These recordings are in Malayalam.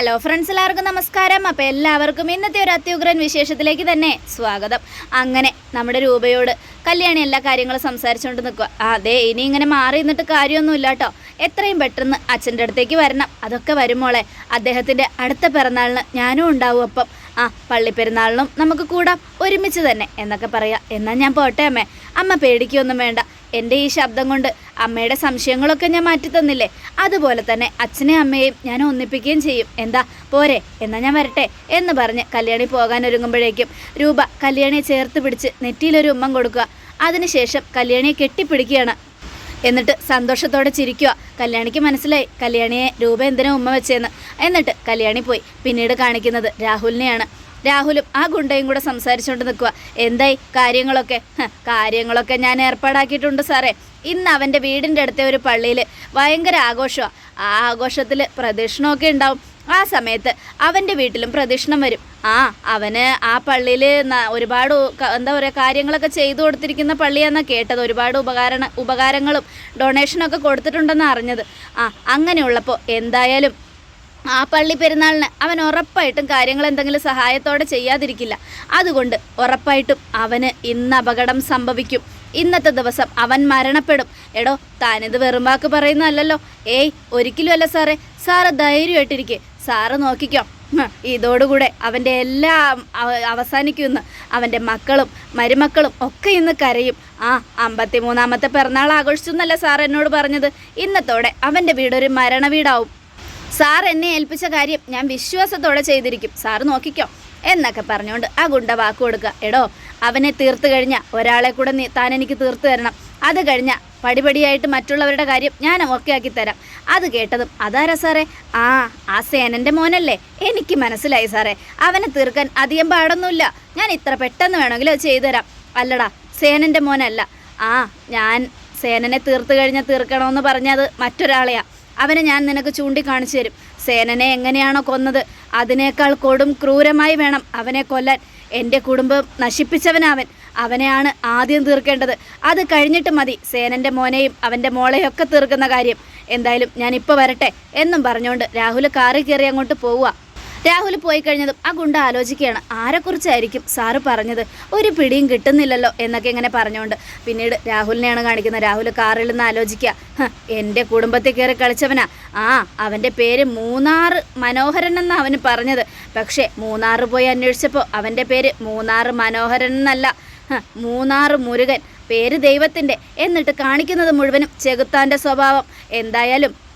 ഹലോ ഫ്രണ്ട്സ് എല്ലാവർക്കും നമസ്കാരം. അപ്പോൾ എല്ലാവർക്കും ഇന്നത്തെ ഒരു അത്യുഗ്രൻ വിശേഷത്തിലേക്ക് തന്നെ സ്വാഗതം. അങ്ങനെ നമ്മുടെ രൂപയോട് കല്യാണി എല്ലാ കാര്യങ്ങളും സംസാരിച്ചുകൊണ്ട് നിൽക്കുക. അതെ ഇനി ഇങ്ങനെ മാറി നിന്നിട്ട് കാര്യമൊന്നുമില്ല കേട്ടോ. എത്രയും പെട്ടെന്ന് അച്ഛന്റെ അടുത്തേക്ക് വരണം. അതൊക്കെ വരുമോളെ അദ്ദേഹത്തിന്റെ അടുത്ത പിറന്നാളിന് ഞാനും ഉണ്ടാവും അപ്പം. ആ പള്ളിപ്പെരുന്നാളിനും നമുക്ക് കൂടാം. ഒരുമിച്ച് തന്നെ എന്നൊക്കെ പറയാം. എന്നാൽ ഞാൻ പോട്ടെ അമ്മേ. അമ്മ പേടിക്കൊന്നും വേണ്ട. എന്റെ ഈ ശബ്ദം കൊണ്ട് അമ്മയുടെ സംശയങ്ങളൊക്കെ ഞാൻ മാറ്റി തന്നില്ലേ അതുപോലെ തന്നെ അച്ഛനെ അമ്മയെയും ഞാൻ ഒന്നിപ്പിക്കുകയും ചെയ്യും. എന്താ? പോരെ എന്നാൽ ഞാൻ വരട്ടെ എന്ന് പറഞ്ഞ് കല്യാണി പോകാൻ ഒരുങ്ങുമ്പോഴേക്കും രൂപ കല്യാണിയെ ചേർത്ത് പിടിച്ച് നെറ്റിയിലൊരു ഉമ്മം കൊടുക്കുക. അതിനുശേഷം കല്യാണിയെ കെട്ടിപ്പിടിക്കുകയാണ് എന്നിട്ട് സന്തോഷത്തോടെ ചിരിക്കുക. കല്യാണിക്ക് മനസ്സിലായി. കല്യാണിയെ രൂപ എന്തിനാ ഉമ്മ വെച്ചേന്ന്. എന്നിട്ട് കല്യാണി പോയി. പിന്നീട് കാണിക്കുന്നത് രാഹുലിനെയാണ്. രാഹുലും ആ ഗുണ്ടയും കൂടെ സംസാരിച്ചുകൊണ്ട് നിൽക്കുക. എന്തായി? കാര്യങ്ങളൊക്കെ? കാര്യങ്ങളൊക്കെ ഞാൻ ഏർപ്പാടാക്കിയിട്ടുണ്ട് സാറേ. ഇന്ന് അവന്റെ വീടിന്റെ അടുത്തെ ഒരു പള്ളിയിൽ ഭയങ്കര ആഘോഷമാണ് ആ ആഘോഷത്തിൽ പ്രദക്ഷിണമൊക്കെ ഉണ്ടാവും. ആ സമയത്ത് അവന്റെ വീട്ടിലും പ്രദക്ഷിണം വരും. ആ അവന് ആ പള്ളിയിൽ ഒരുപാട് എന്താ പറയുക കാര്യങ്ങളൊക്കെ ചെയ്തു കൊടുത്തിരിക്കുന്ന പള്ളിയെന്നാണ് കേട്ടത്. ഒരുപാട് ഉപകാരണ ഉപകാരങ്ങളും ഡൊണേഷനൊക്കെ കൊടുത്തിട്ടുണ്ടെന്ന് അറിഞ്ഞത്. ആ അങ്ങനെയുള്ളപ്പോൾ എന്തായാലും ആ പള്ളി പെരുന്നാളിന് അവൻ ഉറപ്പായിട്ടും കാര്യങ്ങൾ എന്തെങ്കിലും സഹായത്തോടെ ചെയ്യാതിരിക്കില്ല. അതുകൊണ്ട് ഉറപ്പായിട്ടും അവന് ഇന്ന് അപകടം സംഭവിക്കും. ഇന്നത്തെ ദിവസം അവൻ മരണപ്പെടും. എടോ താനിത് വെറും വാക്ക് പറയുന്നതല്ലല്ലോ. ഏയ് ഒരിക്കലുമല്ല സാറേ. സാറ് ധൈര്യമായിട്ടിരിക്കെ. സാറ് നോക്കിക്കോ. ഇതോടുകൂടെ അവന്റെ എല്ലാം അവസാനിക്കുന്ന അവന്റെ മക്കളും മരുമക്കളും ഒക്കെ ഇന്ന് കരയും. ആ അമ്പത്തിമൂന്നാമത്തെ പിറന്നാൾ ആഘോഷിച്ചു എന്നല്ല സാർ എന്നോട് പറഞ്ഞത്? ഇന്നത്തോടെ അവന്റെ വീടൊരു മരണ വീടാവും സാർ എന്നെ ഏൽപ്പിച്ച കാര്യം ഞാൻ വിശ്വാസത്തോടെ ചെയ്തിരിക്കും. സാറ് നോക്കിക്കോ. എന്നൊക്കെ പറഞ്ഞുകൊണ്ട് ആ ഗുണ്ട വാക്ക് കൊടുക്കുക. എടോ അവനെ തീർത്തു കഴിഞ്ഞാൽ ഒരാളെ കൂടെ താൻ എനിക്ക് തീർത്തു തരണം. അത് കഴിഞ്ഞ പടിപടിയായിട്ട് മറ്റുള്ളവരുടെ കാര്യം ഞാൻ ഓക്കെ ആക്കി തരാം. അത് കേട്ടതും അതാരാ സാറേ? ആ ആ സേനന്റെ മോനല്ലേ. എനിക്ക് മനസ്സിലായി സാറേ. അവനെ തീർക്കാൻ അധികം പാടൊന്നുമില്ല. ഞാൻ ഇത്ര പെട്ടെന്ന് വേണമെങ്കിൽ അത് ചെയ്തു തരാം. അല്ലടാ സേനന്റെ മോനല്ല. ആ ഞാൻ സേനനെ തീർത്ത് കഴിഞ്ഞാൽ തീർക്കണമെന്ന് പറഞ്ഞത് മറ്റൊരാളെയാ. അവനെ ഞാൻ നിനക്ക് ചൂണ്ടിക്കാണിച്ചു തരും. സേനനെ എങ്ങനെയാണോ കൊന്നത് അതിനേക്കാൾ കൊടും ക്രൂരമായി വേണം അവനെ കൊല്ലാൻ. എന്റെ കുടുംബം നശിപ്പിച്ചവനവൻ. അവനെയാണ് ആദ്യം തീർക്കേണ്ടത്. അത് കഴിഞ്ഞിട്ട് മതി സേനന്റെ മോനെയും അവന്റെ മോളെയും ഒക്കെ തീർക്കുന്ന കാര്യം. എന്തായാലും ഞാൻ ഇപ്പോൾ വരട്ടെ എന്നും പറഞ്ഞുകൊണ്ട് രാഹുൽ കാറിൽ കയറി അങ്ങോട്ട് പോവുക. രാഹുൽ പോയി കഴിഞ്ഞതും ആ ഗുണ്ട ആലോചിക്കുകയാണ് ആരെക്കുറിച്ചായിരിക്കും സാറ് പറഞ്ഞത്? ഒരു പിടിയും കിട്ടുന്നില്ലല്ലോ എന്നൊക്കെ ഇങ്ങനെ പറഞ്ഞുകൊണ്ട് പിന്നീട് രാഹുലിനെയാണ് കാണിക്കുന്നത് രാഹുൽ കാറിൽ നിന്ന് ആലോചിക്കുക. "ഹ്, എന്റെ കുടുംബത്തിൽ കയറി കളിച്ചവനാ. ആ അവന്റെ പേര് മൂന്നാർ മനോഹരൻ എന്നാണ് അവന് പറഞ്ഞത്. പക്ഷേ മൂന്നാർ പോയി അന്വേഷിച്ചപ്പോൾ അവന്റെ പേര് മൂന്നാർ മനോഹരൻ എന്നല്ല. മൂന്നാർ മുരുകൻ. പേര് ദൈവത്തിന്റെ. എന്നിട്ട് കാണിക്കുന്നത് മുഴുവനും ചെകുത്താന്റെ സ്വഭാവം. എന്തായാലും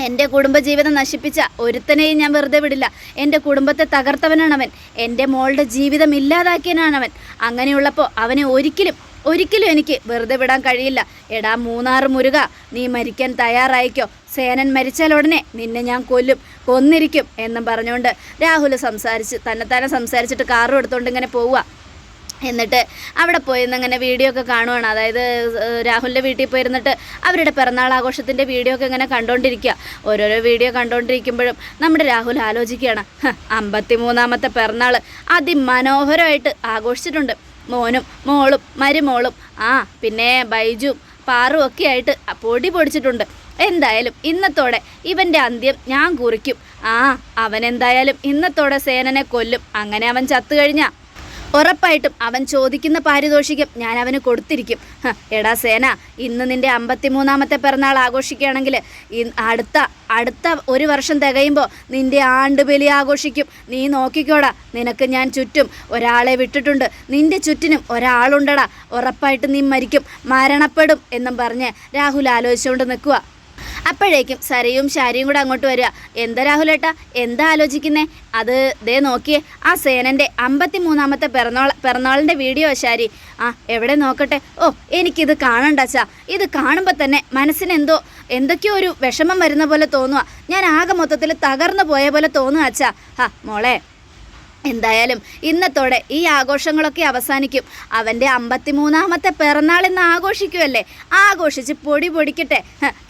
എന്റെ കുടുംബജീവിതം നശിപ്പിച്ച ഒരുത്തനെയും ഞാൻ വെറുതെ വിടില്ല. എന്റെ കുടുംബത്തെ തകർത്തവനാണവൻ. എന്റെ മോളുടെ ജീവിതം ഇല്ലാതാക്കിയനാണവൻ അങ്ങനെയുള്ളപ്പോൾ അവനെ ഒരിക്കലും ഒരിക്കലും എനിക്ക് വെറുതെ വിടാൻ കഴിയില്ല. എടാ മൂന്നാർ മുരുക നീ മരിക്കാൻ തയ്യാറായിക്കോ? സേനൻ മരിച്ചാൽ ഉടനെ നിന്നെ ഞാൻ കൊല്ലും കൊന്നിരിക്കും എന്നും പറഞ്ഞുകൊണ്ട് രാഹുൽ സംസാരിച്ച് തന്നെത്താനെ സംസാരിച്ചിട്ട് കാറും എടുത്തുകൊണ്ട് ഇങ്ങനെ പോവുക. എന്നിട്ട് അവിടെ പോയി ഇങ്ങനെ വീഡിയോ ഒക്കെ കാണുവാണ്. അതായത് രാഹുലിന്റെ വീട്ടിൽ പോയിരുന്നിട്ട് അവരുടെ പിറന്നാൾ ആഘോഷത്തിന്റെ വീഡിയോ ഒക്കെ ഇങ്ങനെ കണ്ടുകൊണ്ടിരിക്കുക ഓരോരോ വീഡിയോ കണ്ടുകൊണ്ടിരിക്കുമ്പോഴും നമ്മുടെ രാഹുൽ ആലോചിക്കുകയാണ് അമ്പത്തി മൂന്നാമത്തെ പിറന്നാൾ അതിമനോഹരമായിട്ട് ആഘോഷിച്ചിട്ടുണ്ട്. മോനും മോളും മരുമോളും ആ പിന്നെ ബൈജും പാറും ഒക്കെ ആയിട്ട് പൊടി പൊടിച്ചിട്ടുണ്ട്. എന്തായാലും ഇന്നത്തോടെ ഇവന്റെ അന്ത്യം ഞാൻ കുറിക്കും. ആ അവൻ എന്തായാലും ഇന്നത്തോടെ സേനനെ കൊല്ലും. അങ്ങനെ അവൻ ചത്തു കഴിഞ്ഞാ ഉറപ്പായിട്ടും അവൻ ചോദിക്കുന്ന പാരിതോഷികം ഞാൻ അവന് കൊടുത്തിരിക്കും. എടാ സേന ഇന്ന് നിന്റെ അമ്പത്തിമൂന്നാമത്തെ പിറന്നാൾ ആഘോഷിക്കുകയാണെങ്കിൽ അടുത്ത അടുത്ത ഒരു വർഷം തികയുമ്പോൾ നിന്റെ ആണ്ടുബലി ആഘോഷിക്കും. നീ നോക്കിക്കോടാ നിനക്ക് ഞാൻ ചുറ്റും ഒരാളെ വിട്ടിട്ടുണ്ട്. നിന്റെ ചുറ്റിനും ഒരാളുണ്ടടാ ഉറപ്പായിട്ട് നീ മരിക്കും. മരണപ്പെടും എന്നും പറഞ്ഞ് രാഹുൽ ആലോചിച്ചുകൊണ്ട് നിൽക്കുക അപ്പോഴേക്കും സരയും ശാരിയും കൂടെ അങ്ങോട്ട് വരിക. എന്താ രാഹുലേട്ടാ എന്താ ആലോചിക്കുന്നേ? അത് ദേ നോക്കിയേ. ആ സേനന്റെ അമ്പത്തി മൂന്നാമത്തെ പിറന്നാൾ പിറന്നാളിന്റെ വീഡിയോ ശാരി. ആ എവിടെ നോക്കട്ടെ? ഓ എനിക്കിത് കാണണ്ടച്ചാ ഇത് കാണുമ്പോൾ തന്നെ മനസ്സിന് എന്തോ എന്തൊക്കെയോ ഒരു വിഷമം വരുന്ന പോലെ തോന്നുക ഞാൻ ആകെ മൊത്തത്തിൽ തകർന്നു പോയ പോലെ തോന്നുക അച്ഛാ. ഹാ മോളെ. എന്തായാലും ഇന്നത്തോടെ ഈ ആഘോഷങ്ങളൊക്കെ അവസാനിക്കും. അവന്റെ അമ്പത്തിമൂന്നാമത്തെ പിറന്നാൾ ഇന്ന് ആഘോഷിക്കുമല്ലേ ആഘോഷിച്ച് പൊടി പൊടിക്കട്ടെ.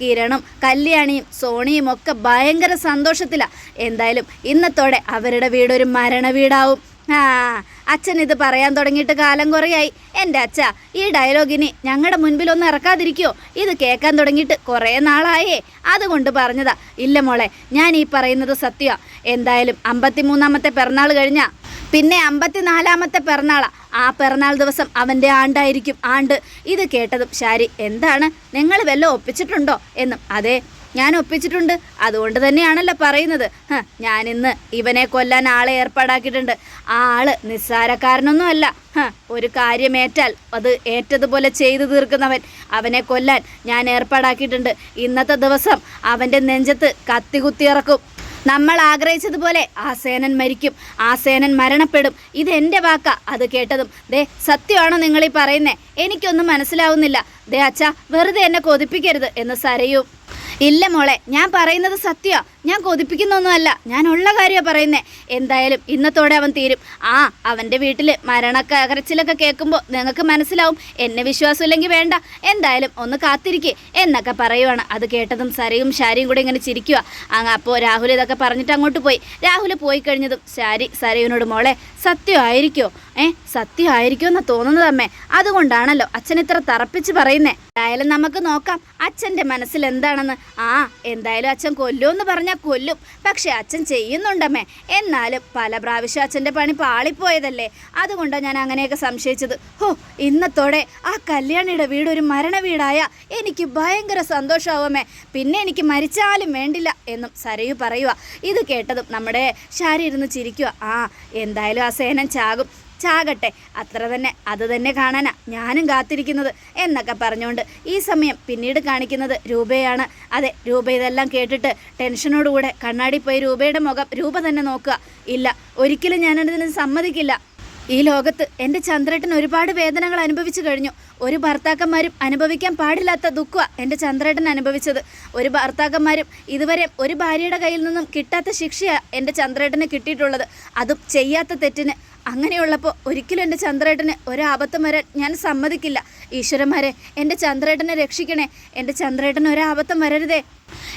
കിരണും കല്യാണിയും സോണിയും ഒക്കെ ഭയങ്കര സന്തോഷത്തിലാണ് എന്തായാലും ഇന്നത്തോടെ അവരുടെ വീടൊരു മരണ വീടാവും. ആ അച്ഛൻ ഇത് പറയാൻ തുടങ്ങിയിട്ട് കാലം കുറയായി. എന്റെ അച്ഛ ഈ ഡയലോഗിന് ഞങ്ങളുടെ മുൻപിൽ ഒന്ന് ഇറക്കാതിരിക്കോ? ഇത് കേൾക്കാൻ തുടങ്ങിയിട്ട് കുറേ നാളായേ. അതുകൊണ്ട് പറഞ്ഞതാ ഇല്ല മോളെ ഞാൻ ഈ പറയുന്നത് സത്യമാ എന്തായാലും അമ്പത്തിമൂന്നാമത്തെ പിറന്നാൾ കഴിഞ്ഞാൽ പിന്നെ അമ്പത്തിനാലാമത്തെ പിറന്നാളാ. ആ പിറന്നാൾ ദിവസം അവന്റെ ആണ്ടായിരിക്കും ആണ്ട്. ഇത് കേട്ടതും ശാരി എന്താണ്? നിങ്ങൾ വല്ലതും ഒപ്പിച്ചിട്ടുണ്ടോ? എന്നും അതെ ഞാൻ ഒപ്പിച്ചിട്ടുണ്ട്. അതുകൊണ്ട് തന്നെയാണല്ലോ പറയുന്നത്. ഞാനിന്ന് ഇവനെ കൊല്ലാൻ ആളെ ഏർപ്പാടാക്കിയിട്ടുണ്ട്. ആ ആൾ നിസ്സാരക്കാരനൊന്നും അല്ല. ഒരു കാര്യമേറ്റാൽ അത് ഏറ്റതുപോലെ ചെയ്തു തീർക്കുന്നവൻ. അവനെ കൊല്ലാൻ ഞാൻ ഏർപ്പാടാക്കിയിട്ടുണ്ട്. ഇന്നത്തെ ദിവസം അവന്റെ നെഞ്ചത്ത് കത്തി കുത്തിയിറക്കും നമ്മൾ ആഗ്രഹിച്ചതുപോലെ ആ സേനൻ മരിക്കും. ആ സേനൻ മരണപ്പെടും ഇതെന്റെ വാക്ക. അത് കേട്ടതും ദേ സത്യമാണോ നിങ്ങൾ ഈ പറയുന്നേ? എനിക്കൊന്നും മനസ്സിലാവുന്നില്ല. ദേ അച്ഛ വെറുതെ എന്നെ കൊതിപ്പിക്കരുത് എന്ന് സരയു. ഇല്ല മോളെ ഞാൻ പറയുന്നത് സത്യ ഞാൻ കൊതിപ്പിക്കുന്നൊന്നുമല്ല. ഞാൻ ഉള്ള കാര്യമാണ് പറയുന്നേ. എന്തായാലും ഇന്നത്തോടെ അവൻ തീരും. ആ അവന്റെ വീട്ടിൽ മരണക്കരച്ചിലൊക്കെ കേൾക്കുമ്പോൾ നിങ്ങൾക്ക് മനസ്സിലാവും. എന്നെ വിശ്വാസമില്ലെങ്കിൽ വേണ്ട. എന്തായാലും ഒന്ന് കാത്തിരിക്കേ എന്നൊക്കെ പറയുവാണ്. അത് കേട്ടതും സരയും ശാരിയും കൂടെ ഇങ്ങനെ ചിരിക്കുക അങ്ങ് അപ്പോൾ രാഹുൽ ഇതൊക്കെ പറഞ്ഞിട്ട് അങ്ങോട്ട് പോയി. രാഹുൽ പോയി കഴിഞ്ഞതും ശാരി സരയുനോട് മോളെ സത്യമായിരിക്കോ? ഏ സത്യമായിരിക്കോ എന്ന് തോന്നുന്നത് അമ്മേ. അതുകൊണ്ടാണല്ലോ അച്ഛൻ ഇത്ര തറപ്പിച്ച് പറയുന്നേ. എന്തായാലും നമുക്ക് നോക്കാം. അച്ഛന്റെ മനസ്സിൽ എന്താണെന്ന്? ആ എന്തായാലും അച്ഛൻ കൊല്ലുമെന്ന് പറഞ്ഞാൽ കൊല്ലും. പക്ഷെ അച്ഛൻ ചെയ്യുന്നുണ്ടമ്മേ. എന്നാലും പല പ്രാവശ്യം അച്ഛന്റെ പണി പാളിപ്പോയതല്ലേ. അതുകൊണ്ടാണ് ഞാൻ അങ്ങനെയൊക്കെ സംശയിച്ചത്. ഹോ ഇന്നത്തോടെ ആ കല്യാണിയുടെ വീട് ഒരു മരണ വീടായ എനിക്ക് ഭയങ്കര സന്തോഷമാവുമേ പിന്നെ എനിക്ക് മരിച്ചാലും വേണ്ടില്ല എന്നും സരയു പറയുക ഇത് കേട്ടതും നമ്മുടെ ശാരി ഇരുന്ന് ചിരിക്കുക ആ എന്തായാലും ആ സേനൻ ചാകും. ചാകട്ടെ. അത്ര തന്നെ അത് തന്നെ കാണാനാ ഞാനും കാത്തിരിക്കുന്നത് എന്നൊക്കെ പറഞ്ഞുകൊണ്ട് ഈ സമയം പിന്നീട് കാണിക്കുന്നത് രൂപയാണ്. അതെ രൂപ ഇതെല്ലാം കേട്ടിട്ട് ടെൻഷനോടുകൂടെ കണ്ണാടി പോയി രൂപയുടെ മുഖം രൂപ തന്നെ നോക്കുക. ഇല്ല ഒരിക്കലും ഞാനതിന് സമ്മതിക്കില്ല. ഈ ലോകത്ത് എന്റെ ചന്ദ്രേട്ടൻ ഒരുപാട് വേദനകൾ അനുഭവിച്ചു കഴിഞ്ഞു. ഒരു ഭർത്താക്കന്മാരും അനുഭവിക്കാൻ പാടില്ലാത്ത ദുഃഖമാണ് എന്റെ ചന്ദ്രേട്ടൻ അനുഭവിച്ചത്. ഒരു ഭർത്താക്കന്മാരും ഇതുവരെ ഒരു ഭാര്യയുടെ കയ്യിൽ നിന്നും കിട്ടാത്ത ശിക്ഷയാണ് എന്റെ ചന്ദ്രേട്ടന് കിട്ടിയിട്ടുള്ളത്. അതും ചെയ്യാത്ത തെറ്റിന് അങ്ങനെയുള്ളപ്പോൾ ഒരിക്കലും എന്റെ ചന്ദ്രേട്ടന് ഒരാപത്തും വരാൻ ഞാൻ സമ്മതിക്കില്ല. ഈശ്വരന്മാരെ എന്റെ ചന്ദ്രേട്ടനെ രക്ഷിക്കണേ. എന്റെ ചന്ദ്രേട്ടന് ഒരാപത്തും വരരുതേ.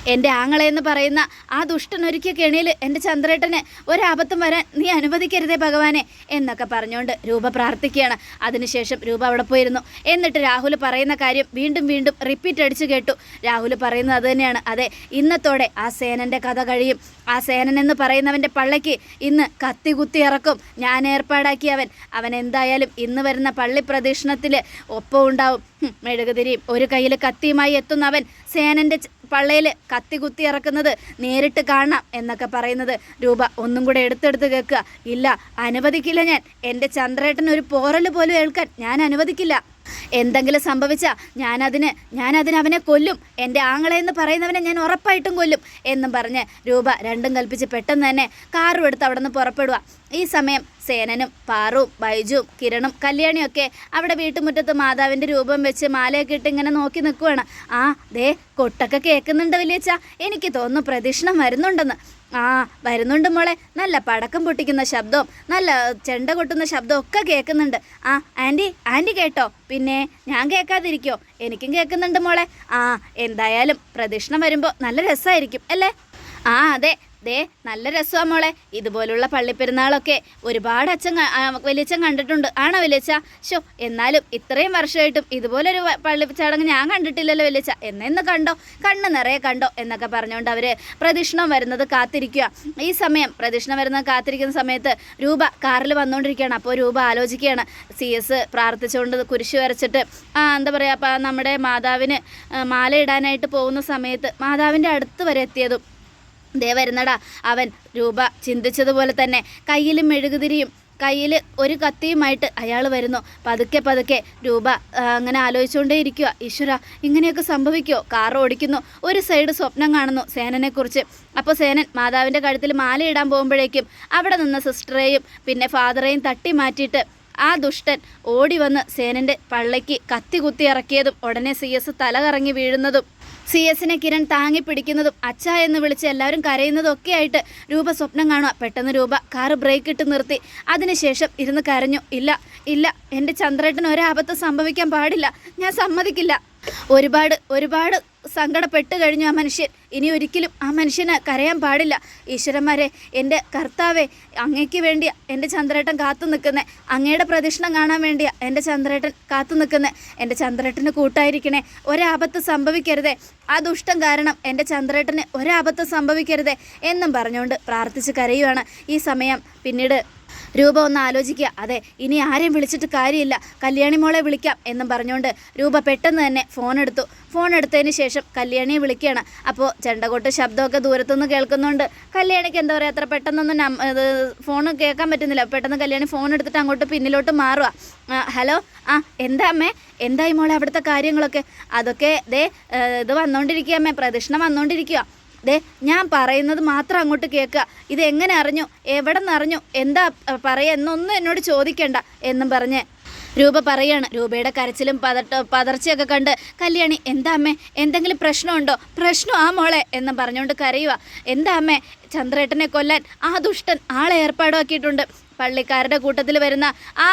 എന്റെ ആങ്ങളെ എന്ന് പറയുന്ന ആ ദുഷ്ടൻ ദുഷ്ടനൊരുക്കിയ കെണിയിൽ എന്റെ ചന്ദ്രേട്ടന് ഒരാപത്തും വരാൻ നീ അനുവദിക്കരുതേ ഭഗവാനെ എന്നൊക്കെ പറഞ്ഞുകൊണ്ട് രൂപ പ്രാർത്ഥിക്കുകയാണ്. അതിനുശേഷം രൂപ അവിടെ പോയിരുന്നു. എന്നിട്ട് രാഹുൽ പറയുന്ന കാര്യം വീണ്ടും വീണ്ടും റിപ്പീറ്റ് അടിച്ചു കേട്ടു. രാഹുൽ പറയുന്നത് അത് തന്നെയാണ്. അതെ ഇന്നത്തോടെ ആ സേനന്റെ കഥ കഴിയും. ആ സേനൻ എന്ന് പറയുന്നവന്റെ പള്ളയ്ക്ക് ഇന്ന് കത്തി കുത്തി ഇറക്കും. ഞാൻ ഏർപ്പാടാക്കിയവൻ അവൻ. അവൻ എന്തായാലും ഇന്ന് വരുന്ന പള്ളി പ്രദക്ഷിണത്തിൽ ഒപ്പം ഉണ്ടാവും മെഴുകുതിരിയും ഒരു കയ്യിൽ കത്തിയുമായി എത്തുന്നവൻ സേനന്റെ പള്ളയിൽ കത്തി കുത്തി ഇറക്കുന്നത് നേരിട്ട് കാണാം എന്നൊക്കെ പറയുന്നത്. രൂപ ഒന്നും കൂടെ എടുത്തെടുത്ത് കേൾക്കുക. ഇല്ല അനുവദിക്കില്ല ഞാൻ. എന്റെ ചന്ദ്രേട്ടൻ ഒരു പോറൽ പോലും ഏൽക്കാൻ ഞാൻ അനുവദിക്കില്ല. എന്തെങ്കിലും സംഭവിച്ചാൽ ഞാനതിന് ഞാനതിന് അവനെ കൊല്ലും. എന്റെ ആങ്ങളെ എന്ന് പറയുന്നവനെ ഞാൻ ഉറപ്പായിട്ടും കൊല്ലും എന്നും പറഞ്ഞ് രൂപ രണ്ടും കൽപ്പിച്ച് പെട്ടെന്ന് തന്നെ കാറും എടുത്ത് അവിടെ നിന്ന് പുറപ്പെടുക ഈ സമയം സേനനും പാറും ബൈജുവും കിരണും കല്യാണിയൊക്കെ അവിടെ വീട്ടുമുറ്റത്ത് മാതാവിന്റെ രൂപം വെച്ച് മാലയൊക്കെ ഇട്ട് ഇങ്ങനെ നോക്കി നിൽക്കുവാണ്. ആ ദേ കൊട്ടൊക്കെ കേൾക്കുന്നുണ്ട് വലിയച്ച എനിക്ക് തോന്നുന്നു പ്രദക്ഷിണം വരുന്നുണ്ടെന്ന്. ആ വരുന്നുണ്ട് മോളെ. നല്ല പടക്കം പൊട്ടിക്കുന്ന ശബ്ദവും നല്ല ചെണ്ട കൊട്ടുന്ന ശബ്ദവും ഒക്കെ കേൾക്കുന്നുണ്ട്. ആ ആന്റി ആന്റി കേട്ടോ. പിന്നെ ഞാൻ കേൾക്കാതിരിക്കോ? എനിക്കും കേൾക്കുന്നുണ്ട് മോളെ. ആ എന്തായാലും പ്രദക്ഷിണം വരുമ്പോൾ നല്ല രസമായിരിക്കും അല്ലേ? ആ അതെ. ദേ നല്ല രസമാണ് മോളെ. ഇതുപോലുള്ള പള്ളിപ്പെരുന്നാളൊക്കെ ഒരുപാട് അച്ഛൻ വലിയച്ഛൻ കണ്ടിട്ടുണ്ട്. ആണോ വലിയച്ഛ? ഷോ എന്നാലും ഇത്രയും വർഷമായിട്ടും ഇതുപോലൊരു പള്ളി ചടങ്ങ് ഞാൻ കണ്ടിട്ടില്ലല്ലോ വലിയച്ഛ. എന്നെന്ന് കണ്ടോ? കണ്ണ് നിറയെ കണ്ടോ? എന്നൊക്കെ പറഞ്ഞുകൊണ്ട് അവർ പ്രദക്ഷിണം വരുന്നത് കാത്തിരിക്കുക ഈ സമയം പ്രദക്ഷിണം വരുന്നത് കാത്തിരിക്കുന്ന സമയത്ത് രൂപ കാറിൽ വന്നുകൊണ്ടിരിക്കുകയാണ്. അപ്പോൾ രൂപ ആലോചിക്കുകയാണ്. സി എസ് പ്രാർത്ഥിച്ചുകൊണ്ട് കുരിശ് വരച്ചിട്ട് എന്താ പറയുക നമ്മുടെ മാതാവിന് മാലയിടാനായിട്ട് പോകുന്ന സമയത്ത് മാതാവിന്റെ അടുത്ത് വരെ എത്തിയതും ദേ വരുന്നടാ. അവൻ രൂപ ചിന്തിച്ചതുപോലെ തന്നെ കയ്യിലും മെഴുകുതിരിയും കയ്യിൽ ഒരു കത്തിയുമായിട്ട് അയാൾ വരുന്നു. പതുക്കെ പതുക്കെ രൂപ അങ്ങനെ ആലോചിച്ചുകൊണ്ടേ ഇരിക്കുക ഈശ്വര ഇങ്ങനെയൊക്കെ സംഭവിക്കുമോ കാർ ഓടിക്കുന്നു. ഒരു സൈഡ് സ്വപ്നം കാണുന്നു സേനനെക്കുറിച്ച്. അപ്പോൾ സേനൻ മാതാവിന്റെ കഴുത്തിൽ മാലയിടാൻ പോകുമ്പോഴേക്കും അവിടെ നിന്ന് സിസ്റ്ററേയും പിന്നെ ഫാദറേയും തട്ടി മാറ്റിയിട്ട് ആ ദുഷ്ടൻ ഓടി വന്ന് സേനന്റെ പള്ളയ്ക്ക് കത്തി കുത്തി ഇറക്കിയതും ഉടനെ സി എസ് തല കറങ്ങി വീഴുന്നതും സി എസിനെ കിരൺ താങ്ങി പിടിക്കുന്നതും അച്ഛ എന്ന് വിളിച്ച് എല്ലാവരും കരയുന്നതും ഒക്കെ ആയിട്ട് രൂപ സ്വപ്നം കാണുക പെട്ടെന്ന് രൂപ കാറ് ബ്രേക്ക് ഇട്ട് നിർത്തി. അതിനുശേഷം ഇരുന്ന് കരഞ്ഞു. ഇല്ല ഇല്ല എന്റെ ചന്ദ്രേട്ടന് ഒരാപത്ത് സംഭവിക്കാൻ പാടില്ല. ഞാൻ സമ്മതിക്കില്ല. ഒരുപാട് ഒരുപാട് സങ്കടപ്പെട്ട് കഴിഞ്ഞു ആ മനുഷ്യൻ. ഇനി ഒരിക്കലും ആ മനുഷ്യന് കരയാൻ പാടില്ല. ഈശ്വരന്മാരെ എന്റെ കർത്താവെ അങ്ങയ്ക്ക് വേണ്ടിയാ എന്റെ ചന്ദ്രേട്ടൻ കാത്തു നിൽക്കുന്നത് അങ്ങയുടെ പ്രദക്ഷിണം കാണാൻ വേണ്ടിയാ എന്റെ ചന്ദ്രേട്ടൻ കാത്തു നിൽക്കുന്നത് എന്റെ ചന്ദ്രേട്ടന് കൂട്ടായിരിക്കണേ. ഒരാപത്ത് സംഭവിക്കരുതേ. ആ ദുഷ്ടം കാരണം എന്റെ ചന്ദ്രേട്ടന് ഒരാപത്ത് സംഭവിക്കരുതേ എന്നും പറഞ്ഞുകൊണ്ട് പ്രാർത്ഥിച്ച് കരയുവാണ് ഈ സമയം. പിന്നീട് രൂപ ഒന്ന് ആലോചിക്കുക. അതെ ഇനി ആരെയും വിളിച്ചിട്ട് കാര്യമില്ല. കല്യാണി മോളെ വിളിക്കാം എന്നും പറഞ്ഞുകൊണ്ട് രൂപ പെട്ടെന്ന് തന്നെ ഫോൺ എടുത്തു. ഫോൺ എടുത്തതിന് ശേഷം കല്യാണിയെ വിളിക്കുകയാണ്. അപ്പോൾ ചെണ്ടകൊട്ട് ശബ്ദമൊക്കെ ദൂരത്തുനിന്ന് കേൾക്കുന്നുണ്ട്. കല്യാണിക്ക് എന്താ പറയുക അത്ര പെട്ടെന്നൊന്നും ഫോൺ കേൾക്കാൻ പറ്റുന്നില്ല. പെട്ടെന്ന് കല്യാണി ഫോൺ എടുത്തിട്ട് അങ്ങോട്ട് പിന്നിലോട്ട് മാറുക ഹലോ? ആ എന്താ അമ്മേ? എന്തായി മോളെ അവിടുത്തെ കാര്യങ്ങളൊക്കെ? അതൊക്കെ ദേ ഇത് വന്നുകൊണ്ടിരിക്കുക അമ്മേ. പ്രദക്ഷിണം വന്നുകൊണ്ടിരിക്കുക ദേ ഞാൻ പറയുന്നത് മാത്രം അങ്ങോട്ട് കേൾക്കുക. ഇത് എങ്ങനെ അറിഞ്ഞു? എവിടെ നിന്നറിഞ്ഞു എന്താ പറയെന്നൊന്നും എന്നൊന്നും എന്നോട് ചോദിക്കണ്ട എന്നും പറഞ്ഞ് രൂപ പറയാണ്. രൂപയുടെ കരച്ചിലും പതട്ട പതർച്ചയൊക്കെ കണ്ട് കല്യാണി എന്താ അമ്മേ? എന്തെങ്കിലും പ്രശ്നമുണ്ടോ? പ്രശ്നം ആ മോളെ എന്ന് പറഞ്ഞുകൊണ്ട് കരയുക. എന്താ അമ്മേ? ചന്ദ്രേട്ടനെ കൊല്ലാൻ ആ ദുഷ്ടൻ ആളെ ഏർപ്പാടാക്കിയിട്ടുണ്ട് പള്ളിക്കാരുടെ കൂട്ടത്തിൽ വരുന്ന ആ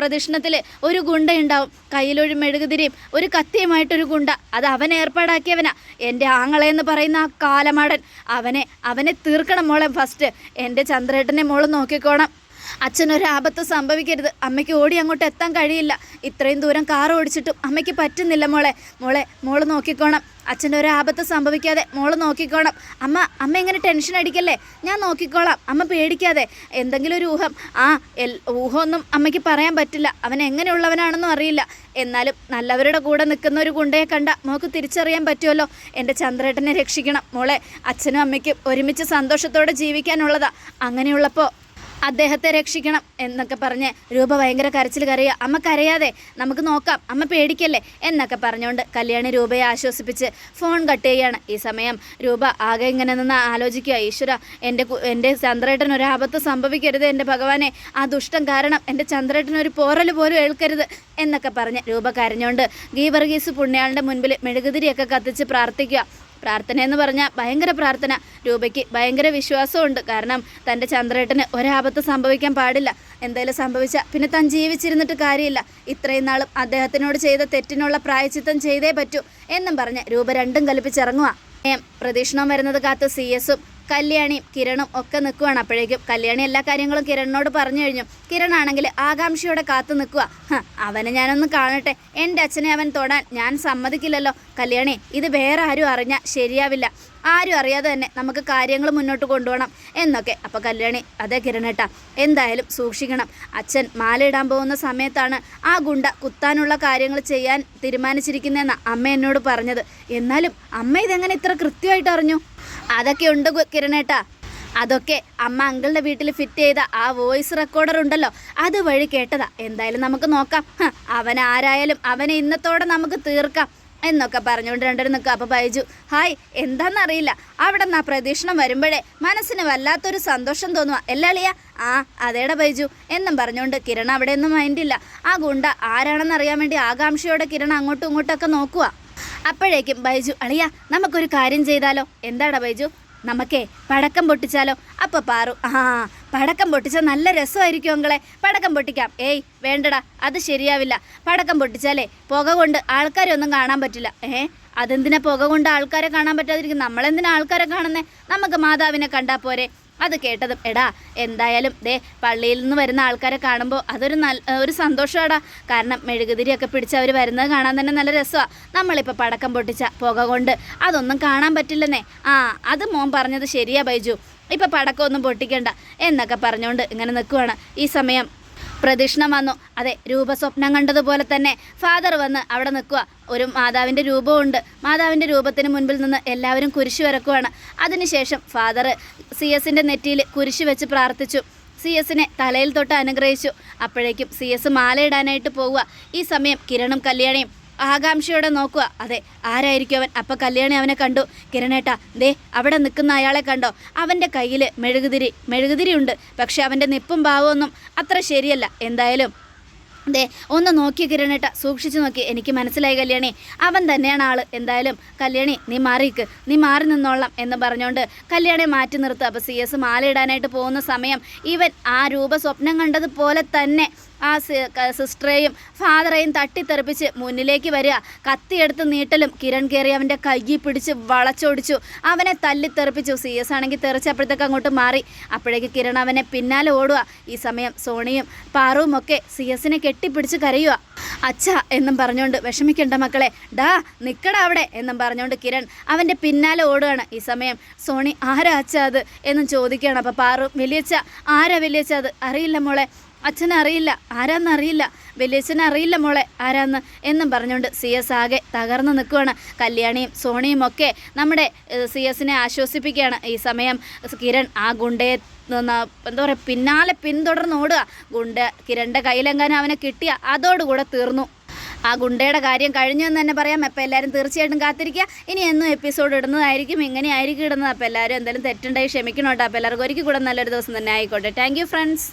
പ്രദക്ഷിണത്തിൽ ഒരു ഗുണ്ട ഉണ്ടാവും കയ്യിലൊരു മെഴുകുതിരിയും ഒരു കത്തിയുമായിട്ടൊരു ഗുണ്ട. അത് അവൻ ഏർപ്പാടാക്കിയവനാ. എന്റെ ആങ്ങളെന്ന് പറയുന്ന ആ കാലമാടൻ. അവനെ അവനെ തീർക്കണം മോളെ ഫസ്റ്റ് എന്റെ ചന്ദ്രേട്ടനെ മോൾ നോക്കിക്കോണം. അച്ഛനൊരു ആപത്ത് സംഭവിക്കരുത്. അമ്മയ്ക്ക് ഓടി അങ്ങോട്ട് എത്താൻ കഴിയില്ല. ഇത്രയും ദൂരം കാർ ഓടിച്ചിട്ടും അമ്മയ്ക്ക് പറ്റുന്നില്ല മോളെ. മോളെ മോൾ നോക്കിക്കോണം. അച്ഛന്റെ ഒരു ആപത്ത് സംഭവിക്കാതെ മോൾ നോക്കിക്കോണം. അമ്മ അമ്മ എങ്ങനെ ടെൻഷൻ അടിക്കല്ലേ? ഞാൻ നോക്കിക്കോളാം. അമ്മ പേടിക്കാതെ. എന്തെങ്കിലും ഒരു ഊഹം. ആ എൽ ഊഹമൊന്നും അമ്മയ്ക്ക് പറയാൻ പറ്റില്ല. അവൻ എങ്ങനെയുള്ളവനാണെന്നും അറിയില്ല. എന്നാലും നല്ലവരുടെ കൂടെ നിൽക്കുന്ന ഒരു ഗുണ്ടയെ കണ്ട മോൾക്ക് തിരിച്ചറിയാൻ പറ്റുമല്ലോ. എന്റെ ചന്ദ്രേട്ടനെ രക്ഷിക്കണം. മോളെ അച്ഛനും അമ്മയ്ക്കും ഒരുമിച്ച് സന്തോഷത്തോടെ ജീവിക്കാനുള്ളതാ. അങ്ങനെയുള്ളപ്പോൾ അദ്ദേഹത്തെ രക്ഷിക്കണം എന്നൊക്കെ പറഞ്ഞ് രൂപ ഭയങ്കര കരച്ചിൽ കരയുക. അമ്മ കരയാതെ നമുക്ക് നോക്കാം. അമ്മ പേടിക്കല്ലേ എന്നൊക്കെ പറഞ്ഞുകൊണ്ട് കല്യാണി രൂപയെ ആശ്വസിപ്പിച്ച് ഫോൺ കട്ട് ചെയ്യുകയാണ്. ഈ സമയം രൂപ ആകെ ഇങ്ങനെ നിന്ന് ആലോചിക്കുക. ഈശ്വര എന്റെ എന്റെ ചന്ദ്രേട്ടൻ ഒരു ആപത്ത് സംഭവിക്കരുത് എന്റെ ഭഗവാനെ. ആ ദുഷ്ടം കാരണം എന്റെ ചന്ദ്രേട്ടൻ ഒരു പോറൽ പോലും ഏൽക്കരുത് എന്നൊക്കെ പറഞ്ഞ് രൂപ കരഞ്ഞുകൊണ്ട് ഗീവർഗീസ് പുണ്യാളിന്റെ മുൻപിൽ മെഴുകുതിരിയൊക്കെ കത്തിച്ച് പ്രാർത്ഥിക്കുക. പ്രാർത്ഥന എന്ന് പറഞ്ഞാൽ ഭയങ്കര പ്രാർത്ഥന. രൂപയ്ക്ക് ഭയങ്കര വിശ്വാസമുണ്ട് കാരണം തന്റെ ചന്ദ്രേട്ടന് ഒരാപത്ത് സംഭവിക്കാൻ പാടില്ല. എന്തെങ്കിലും സംഭവിച്ചാൽ പിന്നെ താൻ ജീവിച്ചിരുന്നിട്ട് കാര്യമില്ല. ഇത്രയും നാളും അദ്ദേഹത്തിനോട് ചെയ്ത തെറ്റിനുള്ള പ്രായച്ചിത്തം ചെയ്തേ പറ്റൂ എന്നും പറഞ്ഞ് രൂപ രണ്ടും കൽപ്പിച്ചിറങ്ങുക പ്രദീക്ഷണം വരുന്നത് കാത്ത് സി എസും കല്യാണിയും കിരണും ഒക്കെ നിൽക്കുവാണ്. അപ്പോഴേക്കും കല്യാണി എല്ലാ കാര്യങ്ങളും കിരണിനോട് പറഞ്ഞു കഴിഞ്ഞു. കിരൺ ആണെങ്കിൽ ആകാംക്ഷയോടെ കാത്തു നിൽക്കുക അവനെ ഞാനൊന്ന് കാണട്ടെ. എന്റെ അച്ഛനെ അവൻ തൊടാൻ ഞാൻ സമ്മതിക്കില്ലല്ലോ. കല്യാണി ഇത് വേറെ ആരും അറിഞ്ഞാൽ ശരിയാവില്ല. ആരും അറിയാതെ തന്നെ നമുക്ക് കാര്യങ്ങൾ മുന്നോട്ട് കൊണ്ടുപോകണം. എന്നൊക്കെ. അപ്പോൾ കല്യാണി അതെ കിരണേട്ട എന്തായാലും സൂക്ഷിക്കണം. അച്ഛൻ മാല ഇടാൻ പോകുന്ന സമയത്താണ് ആ ഗുണ്ട കുത്താനുള്ള കാര്യങ്ങൾ ചെയ്യാൻ തീരുമാനിച്ചിരിക്കുന്നതെന്ന് അമ്മ എന്നോട് പറഞ്ഞത്. എന്നാലും അമ്മ ഇതെങ്ങനെ ഇത്ര കൃത്യമായിട്ട് അറിഞ്ഞു? അതൊക്കെ ഉണ്ട് കിരണേട്ടാ. അതൊക്കെ അമ്മ അങ്കിളുടെ വീട്ടിൽ ഫിറ്റ് ചെയ്ത ആ വോയിസ് റെക്കോർഡർ ഉണ്ടല്ലോ. അത് വഴി കേട്ടതാ. എന്തായാലും നമുക്ക് നോക്കാം. അവൻ ആരായാലും അവനെ ഇന്നത്തോടെ നമുക്ക് തീർക്കാം എന്നൊക്കെ പറഞ്ഞുകൊണ്ട് രണ്ടുപേരും നിൽക്കുക. അപ്പോൾ ബൈജു ഹായ് എന്താണെന്നറിയില്ല അവിടെ നിന്ന് ആ പ്രതീക്ഷണം വരുമ്പോഴേ മനസ്സിന് വല്ലാത്തൊരു സന്തോഷം തോന്നുക എല്ലാളിയ ആ അതേടെ ബൈജു എന്നും പറഞ്ഞുകൊണ്ട് കിരൺ അവിടെ ഒന്നും മൈൻഡില്ല ആ ഗുണ്ട ആരാണെന്നറിയാൻ വേണ്ടി ആകാംക്ഷയോടെ കിരൺ അങ്ങോട്ടും ഇങ്ങോട്ടൊക്കെ നോക്കുക അപ്പോഴേക്കും ബൈജു അളിയ നമുക്കൊരു കാര്യം ചെയ്താലോ? എന്താടാ ബൈജു? നമുക്കേ പടക്കം പൊട്ടിച്ചാലോ? അപ്പോൾ പാറു. ആ പടക്കം പൊട്ടിച്ചാൽ നല്ല രസമായിരിക്കും അങ്ങളെ പടക്കം പൊട്ടിക്കാം. ഏയ് വേണ്ടടാ അത് ശരിയാവില്ല. പടക്കം പൊട്ടിച്ചാലേ പുക കൊണ്ട് ആൾക്കാരെ ഒന്നും കാണാൻ പറ്റില്ല. ഏ അതെന്തിനാ പുക കൊണ്ട് ആൾക്കാരെ കാണാൻ പറ്റാതിരിക്കും നമ്മളെന്തിനാ ആൾക്കാരെ കാണുന്നേ? നമുക്ക് മാതാവിനെ കണ്ടാൽ പോരെ. അത് കേട്ടതും എടാ എന്തായാലും ദേ പള്ളിയിൽ നിന്ന് വരുന്ന ആൾക്കാരെ കാണുമ്പോൾ അതൊരു നല്ല ഒരു സന്തോഷമാടാ കാരണം മെഴുകുതിരിയൊക്കെ പിടിച്ച് അവർ വരുന്നത് കാണാൻ തന്നെ നല്ല രസമാണ് നമ്മളിപ്പോൾ പടക്കം പൊട്ടിച്ച പുക കൊണ്ട്. അതൊന്നും കാണാൻ പറ്റില്ലെന്നേ. ആ അത് മോൻ പറഞ്ഞത് ശരിയാ ബൈജു. ഇപ്പം പടക്കമൊന്നും പൊട്ടിക്കണ്ട. എന്നൊക്കെ പറഞ്ഞുകൊണ്ട് ഇങ്ങനെ നിൽക്കുവാണ് ഈ സമയം പ്രദക്ഷിണം വന്നു. അതെ രൂപസ്വപ്നം കണ്ടതുപോലെ തന്നെ ഫാദർ വന്ന് അവിടെ നിൽക്കുക. ഒരു മാതാവിന്റെ രൂപമുണ്ട് മാതാവിന്റെ രൂപത്തിന് മുൻപിൽ നിന്ന് എല്ലാവരും കുരിശ് വരക്കുവാണ്. അതിനുശേഷം ഫാദർ സി എസിന്റെ നെറ്റിയിൽ കുരിശ് വെച്ച് പ്രാർത്ഥിച്ചു. സി എസിനെ തലയിൽ തൊട്ട് അനുഗ്രഹിച്ചു. അപ്പോഴേക്കും സി എസ് മാലയിടാനായിട്ട് പോവുക. ഈ സമയം കിരണും കല്യാണിയും ആകാംക്ഷയോടെ നോക്കുക. അതെ ആരായിരിക്കും അവൻ? അപ്പം കല്യാണി അവനെ കണ്ടു. കിരണേട്ടാ ദേ അവിടെ നിൽക്കുന്ന അയാളെ കണ്ടോ? അവന്റെ കയ്യിൽ മെഴുകുതിരി മെഴുകുതിരി ഉണ്ട്. പക്ഷെ അവന്റെ നിപ്പും ഭാവമൊന്നും അത്ര ശരിയല്ല. എന്തായാലും ദേ ഒന്ന് നോക്കി കിരണേട്ട സൂക്ഷിച്ചു നോക്കി. എനിക്ക് മനസ്സിലായി കല്യാണി. അവൻ തന്നെയാണ് ആൾ. എന്തായാലും കല്യാണി നീ മാറിക്ക്. നീ മാറി നിന്നോളാം എന്ന് പറഞ്ഞുകൊണ്ട് കല്യാണി മാറ്റി നിർത്തുക അപ്പോൾ സി എസ് മാലയിടാനായിട്ട് പോകുന്ന സമയം ഇവൻ ആ രൂപ സ്വപ്നം കണ്ടതുപോലെ തന്നെ ആ സിസ്റ്ററെയും ഫാദറെയും തട്ടിത്തെറിപ്പിച്ച് മുന്നിലേക്ക് വരിക. കത്തിയെടുത്ത് നീട്ടലും കിരൺ കയറി അവന്റെ കയ്യിൽ പിടിച്ച് വളച്ചൊടിച്ചു. അവനെ തല്ലിത്തെറിപ്പിച്ചു. സി എസ് ആണെങ്കിൽ തെറിച്ചപ്പോഴത്തേക്ക് അങ്ങോട്ട് മാറി. അപ്പോഴേക്ക് കിരൺ അവനെ പിന്നാലെ ഓടുക. ഈ സമയം സോണിയും പാറുവും ഒക്കെ സി എസിനെ കെട്ടിപ്പിടിച്ച് കരയുക. അച്ഛ എന്നും പറഞ്ഞുകൊണ്ട് വിഷമിക്കണ്ട മക്കളെ. ഡാ നിക്കട അവിടെ എന്നും പറഞ്ഞുകൊണ്ട് കിരൺ അവന്റെ പിന്നാലെ ഓടുകയാണ്. ഈ സമയം സോണി ആരാ അച്ഛ അത്? എന്നും ചോദിക്കുകയാണ്. അപ്പോൾ പാറു വലിയച്ഛ ആരാ വലിയച്ഛ അത്? അറിയില്ല മോളെ. അച്ഛനെ ആരാന്നറിയില്ല ആരാന്ന് അറിയില്ല വലിയച്ഛനെ അറിയില്ല മോളെ ആരാന്ന് എന്നും പറഞ്ഞുകൊണ്ട് സി എസ് ആകെ തകർന്നു നിൽക്കുകയാണ് കല്യാണിയും സോണിയും ഒക്കെ നമ്മുടെ സി എസിനെ ആശ്വസിപ്പിക്കുകയാണ്. ഈ സമയം കിരൺ ആ ഗുണ്ടയെ എന്താ പറയുക പിന്നാലെ പിന്തുടർന്ന് ഓടുക. ഗുണ്ട കിരണിന്റെ കയ്യിലെങ്ങാനും അവനെ കിട്ടിയ അതോടുകൂടെ തീർന്നു. ആ ഗുണ്ടയുടെ കാര്യം കഴിഞ്ഞു എന്ന് തന്നെ പറയാം. അപ്പോൾ എല്ലാവരും തീർച്ചയായിട്ടും കാത്തിരിക്കുക. ഇനി എന്നും എപ്പിസോഡ് ഇടുന്നതായിരിക്കും. ഇങ്ങനെ ആയിരിക്കും ഇടുന്നത്. അപ്പോൾ എല്ലാവരും എന്തായാലും തെറ്റുണ്ടായി ക്ഷമിക്കണോട്ടോ അപ്പോൾ എല്ലാവർക്കും ഒരിക്കൽ കൂടെ നല്ലൊരു ദിവസം തന്നെ ആയിക്കോട്ടെ. Thank friends